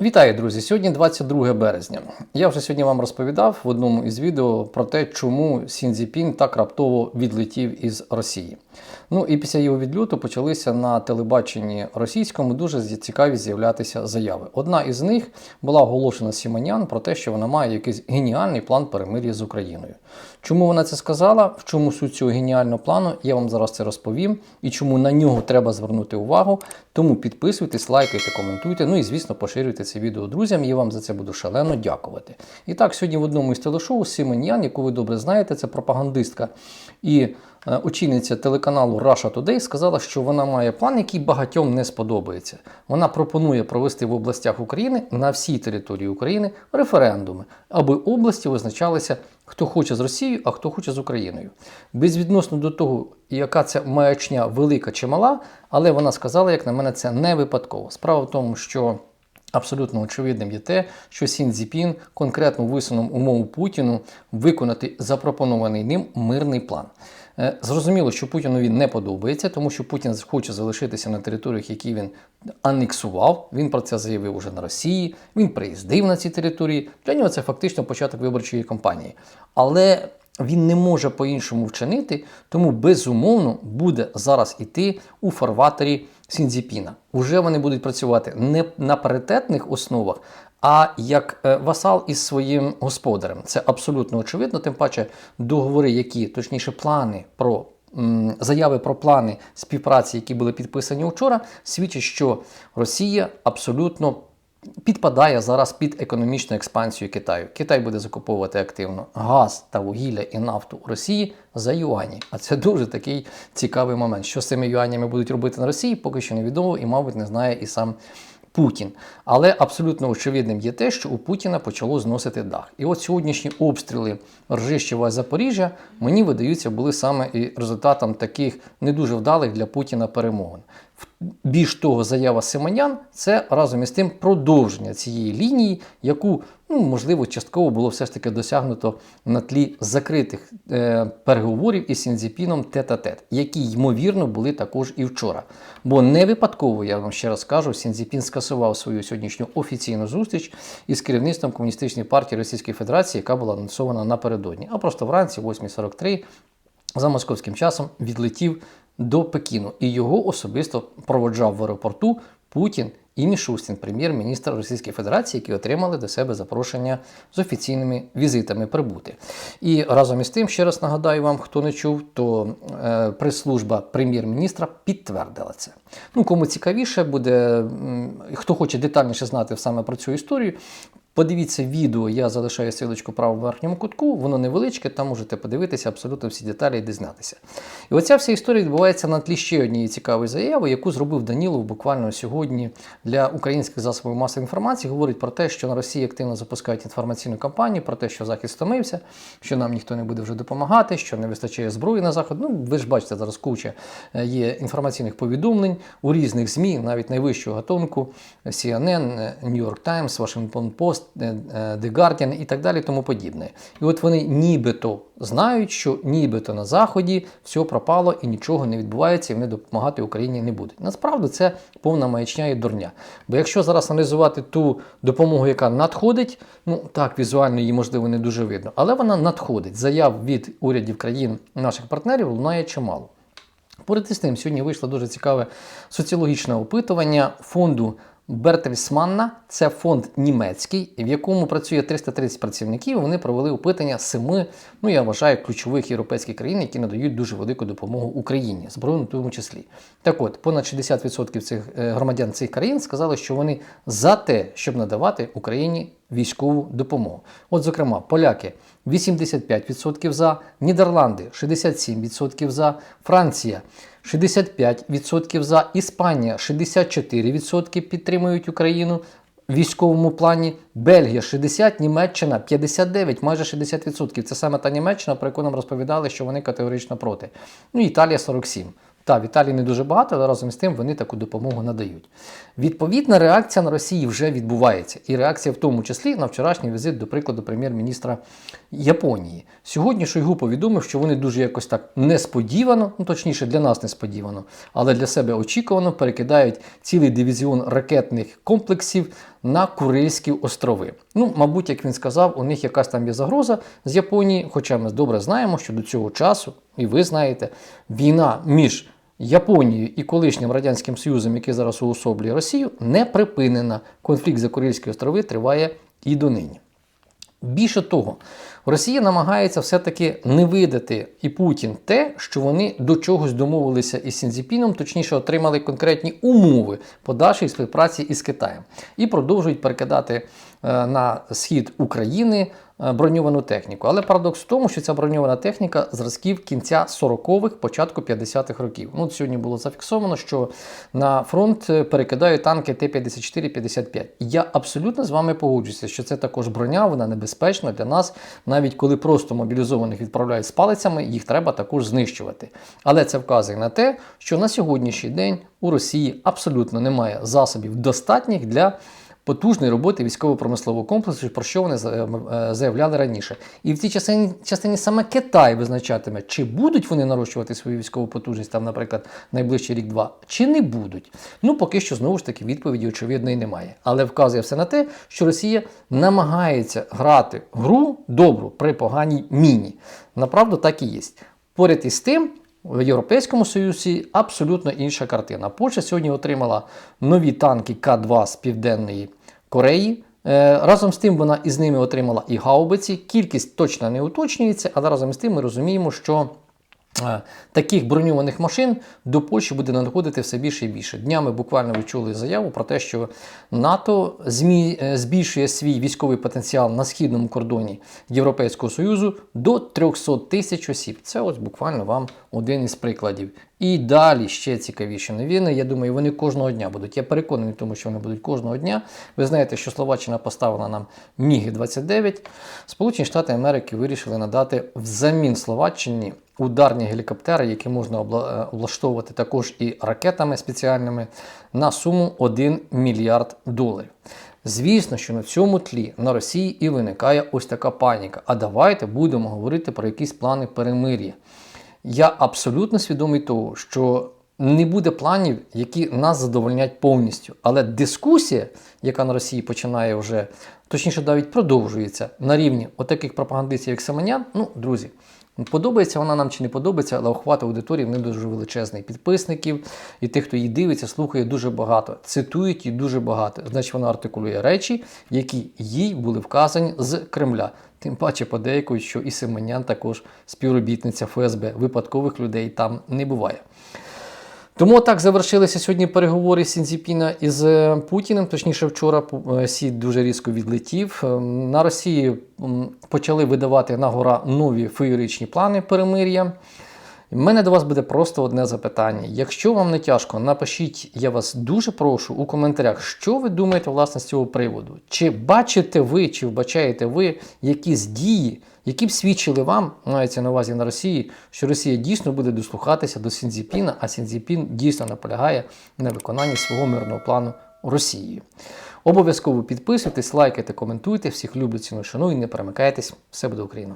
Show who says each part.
Speaker 1: Вітаю, друзі! Сьогодні 22 березня. Я вже сьогодні вам розповідав в одному із відео про те, чому Сінзіпін так раптово відлетів із Росії. Ну і після його відльоту почалися на телебаченні російському дуже цікаві з'являтися заяви. Одна із них була оголошена Сіманян про те, що вона має якийсь геніальний план перемир'я з Україною. Чому вона це сказала? В чому суть цього геніального плану? Я вам зараз це розповім і чому на нього треба звернути увагу. Тому підписуйтесь, лайкайте, коментуйте. Ну і звісно, поширюйте це відео друзям. Я вам за це буду шалено дякувати. І так, сьогодні в одному із телешоу Сіманян, яку ви добре знаєте, це пропагандистка і е, очільниця телеканалу Russia Today, сказала, що вона має план, який багатьом не сподобається. Вона пропонує провести в областях України на всій території України референдуми, аби області визначалися, хто хоче з Росією, а хто хоче з Україною. Безвідносно до того, яка це маячня велика чи мала, але вона сказала, як на мене, це не випадково. Справа в тому, що. Абсолютно очевидним є те, що Сін Цзіпін конкретно висунув умову Путіну виконати запропонований ним мирний план. Е, Зрозуміло, що Путіну він не подобається, тому що Путін хоче залишитися на територіях, які він анексував. Він про це заявив уже на Росії. Він приїздив на ці території. Для нього це фактично початок виборчої кампанії. Але він не може по-іншому вчинити, тому безумовно буде зараз іти у фарватері Сінзіпіна. Уже вони будуть працювати не на паритетних основах, а як е, васал із своїм господарем. Це абсолютно очевидно. Тим паче договори, які точніше плани про. Заяви про плани співпраці, які були підписані вчора, свідчать, що Росія абсолютно підпадає зараз під економічну експансію Китаю. Китай буде закуповувати активно газ та вугілля і нафту у Росії за юані. А це дуже такий цікавий момент. Що з цими юанями будуть робити на Росії, поки що невідомо і, мабуть, не знає і сам. Путін. Але абсолютно очевидним є те, що у Путіна почало зносити дах. І от сьогоднішні обстріли Ржищева Запоріжжя мені видаються були саме і результатом таких не дуже вдалих для Путіна перемовин. Більш того, заява Симонян це разом із тим продовження цієї лінії, яку ну можливо частково було все ж таки досягнуто на тлі закритих е, переговорів із Сінзіпіном тет-а-тет, які ймовірно були також і вчора. Бо не випадково, я вам ще раз кажу, Сінзіпін скасував свою сьогоднішню офіційну зустріч із керівництвом комуністичної партії Російської Федерації, яка була анонсована напередодні. А просто вранці, 8.43, за московським часом відлетів до Пекіну і його особисто проводжав в аеропорту Путін і Мішустін, прем'єр-міністр Російської Федерації, які отримали до себе запрошення з офіційними візитами прибути. І разом із тим, ще раз нагадаю вам, хто не чув, то е, прес-служба прем'єр-міністра підтвердила це. Ну, кому цікавіше буде, хто хоче детальніше знати саме про цю історію, Подивіться відео, я залишаю силочку в верхньому кутку, воно невеличке, там можете подивитися абсолютно всі деталі і дізнатися. І оця вся історія відбувається на тлі ще однієї цікавої заяви, яку зробив Данілов буквально сьогодні для українських засобів масової інформації. Говорить про те, що на Росії активно запускають інформаційну кампанію, про те, що Захід стомився, що нам ніхто не буде вже допомагати, що не вистачає зброї на захід. Ну, ви ж бачите, зараз куча е, є інформаційних повідомлень у різних ЗМІ, навіть найвищого гатунку, CNN, New York Times, Washington Post. The Guardian і так далі, тому подібне. І от вони нібито знають, що нібито на Заході все пропало і нічого не відбувається, і вони допомагати Україні не будуть. Насправді це повна маячня і дурня. Бо якщо зараз аналізувати ту допомогу, яка надходить, ну так, візуально її можливо не дуже видно, але вона надходить. Заяв від урядів країн наших партнерів лунає чимало. Поряд із тим, сьогодні вийшло дуже цікаве соціологічне опитування фонду. Бертельсманна це фонд німецький, в якому працює 330 працівників. Вони провели опитання семи, ну я вважаю, ключових європейських країн, які надають дуже велику допомогу Україні, збройну в тому числі. Так от, понад 60% цих е, громадян цих країн сказали, що вони за те, щоб надавати Україні військову допомогу. От, зокрема, поляки 85% за, Нідерланди 67% за, Франція 65% за, Іспанія 64% підтримують Україну. Військовому плані Бельгія 60, Німеччина 59, майже 60%. Це саме та Німеччина, про яку нам розповідали, що вони категорично проти. Ну, Італія 47. Та, в Італії не дуже багато, але разом з тим вони таку допомогу надають. Відповідна реакція на Росії вже відбувається. І реакція в тому числі на вчорашній візит, до прикладу, прем'єр-міністра Японії. Сьогодні Шойгу повідомив, що вони дуже якось так несподівано, ну точніше для нас несподівано, але для себе очікувано перекидають цілий дивізіон ракетних комплексів на Курильські острови. Ну, мабуть, як він сказав, у них якась там є загроза з Японії, хоча ми добре знаємо, що до цього часу, і ви знаєте, війна між Японією і колишнім Радянським Союзом, який зараз уособлює Росію, не припинена. Конфлікт за Курильські острови триває і донині. Більше того, Росія намагається все-таки не видати і Путін те, що вони до чогось домовилися із Сінзіпіном, точніше, отримали конкретні умови подальшої співпраці із Китаєм і продовжують перекидати е, на схід України е, броньовану техніку. Але парадокс в тому, що ця броньована техніка зразків кінця 40-х, початку 50-х років. Ну, сьогодні було зафіксовано, що на фронт е, перекидають танки Т-54-55. Я абсолютно з вами погоджуюся, що це також броня, вона небезпечна для нас. Навіть коли просто мобілізованих відправляють з палицями, їх треба також знищувати. Але це вказує на те, що на сьогоднішній день у Росії абсолютно немає засобів достатніх для потужної роботи військово-промислового комплексу, про що вони е, заявляли раніше. І в цій частині, частині саме Китай визначатиме, чи будуть вони нарощувати свою військову потужність, там, наприклад, найближчий рік-два, чи не будуть. Ну, поки що, знову ж таки, відповіді, очевидної немає. Але вказує все на те, що Росія намагається грати гру добру при поганій міні. Направду так і є. Поряд із тим, в Європейському Союзі абсолютно інша картина. Польща сьогодні отримала нові танки К-2 з Південної Кореї. Е, Разом з тим вона із ними отримала і гаубиці. Кількість точно не уточнюється, але разом з тим ми розуміємо, що таких броньованих машин до Польщі буде надходити все більше і більше. Днями буквально ви чули заяву про те, що НАТО змі- е, збільшує свій військовий потенціал на східному кордоні Європейського Союзу до 300 тисяч осіб. Це ось буквально вам один із прикладів. І далі ще цікавіші новини. Я думаю, вони кожного дня будуть. Я переконаний, тому що вони будуть кожного дня. Ви знаєте, що Словаччина поставила нам Міги 29. Сполучені Штати Америки вирішили надати взамін Словаччині ударні гелікоптери, які можна е, облаштовувати також і ракетами спеціальними на суму 1 мільярд доларів. Звісно, що на цьому тлі на Росії і виникає ось така паніка. А давайте будемо говорити про якісь плани перемир'я. Я абсолютно свідомий того, що не буде планів, які нас задовольнять повністю. Але дискусія, яка на Росії починає вже, точніше, навіть продовжується на рівні отаких пропагандистів, як Семенян, ну, друзі. Подобається вона нам чи не подобається, але охват аудиторії в неї дуже величезний. Підписників і тих, хто її дивиться, слухає дуже багато. Цитують її дуже багато. Значить, вона артикулює речі, які їй були вказані з Кремля. Тим паче подейкують, що і Семенян також співробітниця ФСБ. Випадкових людей там не буває. Тому так завершилися сьогодні переговори Сінзіпіна із е, Путіним. Точніше, вчора е, Сі дуже різко відлетів. Е, На Росії почали видавати на гора нові феєричні плани перемир'я. У мене до вас буде просто одне запитання. Якщо вам не тяжко, напишіть, я вас дуже прошу у коментарях, що ви думаєте власне з цього приводу. Чи бачите ви, чи вбачаєте ви якісь дії, які б свідчили вам, мається на увазі на Росії, що Росія дійсно буде дослухатися до Сінзіпіна, а Сінзіпін дійсно наполягає на виконанні свого мирного плану Росією. Обов'язково підписуйтесь, лайкайте, коментуйте. Всіх люблю, ціну, шаную, не перемикайтесь. Все буде Україна!